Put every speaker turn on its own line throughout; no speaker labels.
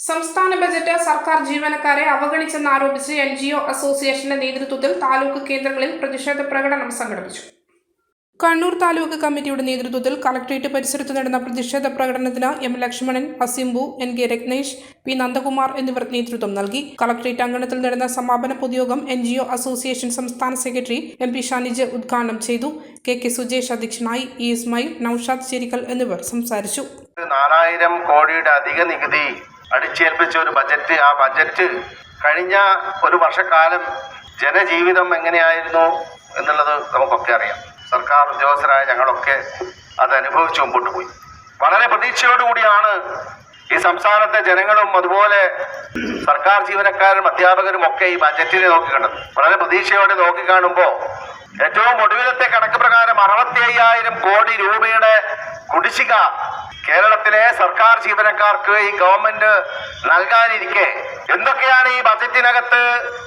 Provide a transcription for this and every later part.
സംസ്ഥാന ബജറ്റ് സർക്കാർ ജീവനക്കാരെ അവഗണിച്ചെന്നാരോപിച്ച് എൻ ജി ഒ അസോസിയേഷന്റെ നേതൃത്വത്തിൽ താലൂക്ക് കേന്ദ്രങ്ങളിൽ പ്രതിഷേധ പ്രകടനം സംഘടിപ്പിച്ചു. കണ്ണൂർ താലൂക്ക് കമ്മിറ്റിയുടെ നേതൃത്വത്തിൽ കളക്ട്രേറ്റ് പരിസരത്ത് നടന്ന പ്രതിഷേധ പ്രകടനത്തിന് M Lakshmanan അസിംബു N K Ratnesh P Nandakumar എന്നിവർ നേതൃത്വം നൽകി. കളക്ട്രേറ്റ് അങ്കണത്തിൽ നടന്ന സമാപന പൊതുയോഗം എൻ ജി ഒ അസോസിയേഷൻ സംസ്ഥാന സെക്രട്ടറി എം പി ഷാനിജ് ഉദ്ഘാടനം ചെയ്തു. കെ കെ സുജേഷ് അധ്യക്ഷനായി ഇ ഇസ്മായിൽ നൌഷാദ് ചേരിക്കൽ എന്നിവർ സംസാരിച്ചു.
നാലായിരം കോടിയുടെ അധിക നികുതി അടിച്ചേൽപ്പിച്ച ഒരു ബജറ്റ് ആ ബജറ്റ് കഴിഞ്ഞ ഒരു വർഷക്കാലം ജനജീവിതം എങ്ങനെയായിരുന്നു എന്നുള്ളത് നമുക്കൊക്കെ അറിയാം. സർക്കാർ ഉദ്യോഗസ്ഥരായ ഞങ്ങളൊക്കെ അത് അനുഭവിച്ചു മുമ്പോട്ട് പോയി. വളരെ പ്രതീക്ഷയോടുകൂടിയാണ് ഈ സംസ്ഥാനത്തെ ജനങ്ങളും അതുപോലെ സർക്കാർ ജീവനക്കാരും അധ്യാപകരും ഒക്കെ ഈ ബജറ്റിനെ നോക്കിക്കണ്ടത് വളരെ പ്രതീക്ഷയോടെ നോക്കിക്കാണുമ്പോൾ ഏറ്റവും ഒടുവിലത്തെ കണക്ക് പ്രകാരം അറുപത്തി അയ്യായിരം കോടി രൂപയുടെ കുടിശ്ശിക. കേരളത്തിലെ സർക്കാർ ജീവനക്കാർക്ക് ഈ ഗവൺമെന്റ് നൽകാനിരിക്കെ. എന്തൊക്കെയാണ് ഈ ബജറ്റിനകത്ത്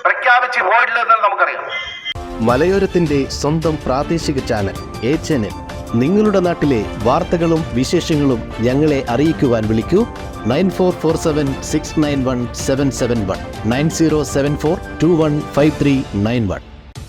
പ്രഖ്യാപിച്ച് പോയിട്ടുള്ളതെന്ന് നമുക്കറിയാം.
മലയോരത്തിന്റെ സ്വന്തം പ്രാദേശിക ചാനൽ എ ചാനൽ നിങ്ങളുടെ നാട്ടിലെ വാർത്തകളും വിശേഷങ്ങളും ഞങ്ങളെ അറിയിക്കുവാൻ വിളിക്കൂ. Nine four four seven six nine one seven seven one. Nine zero seven four two one five three nine one.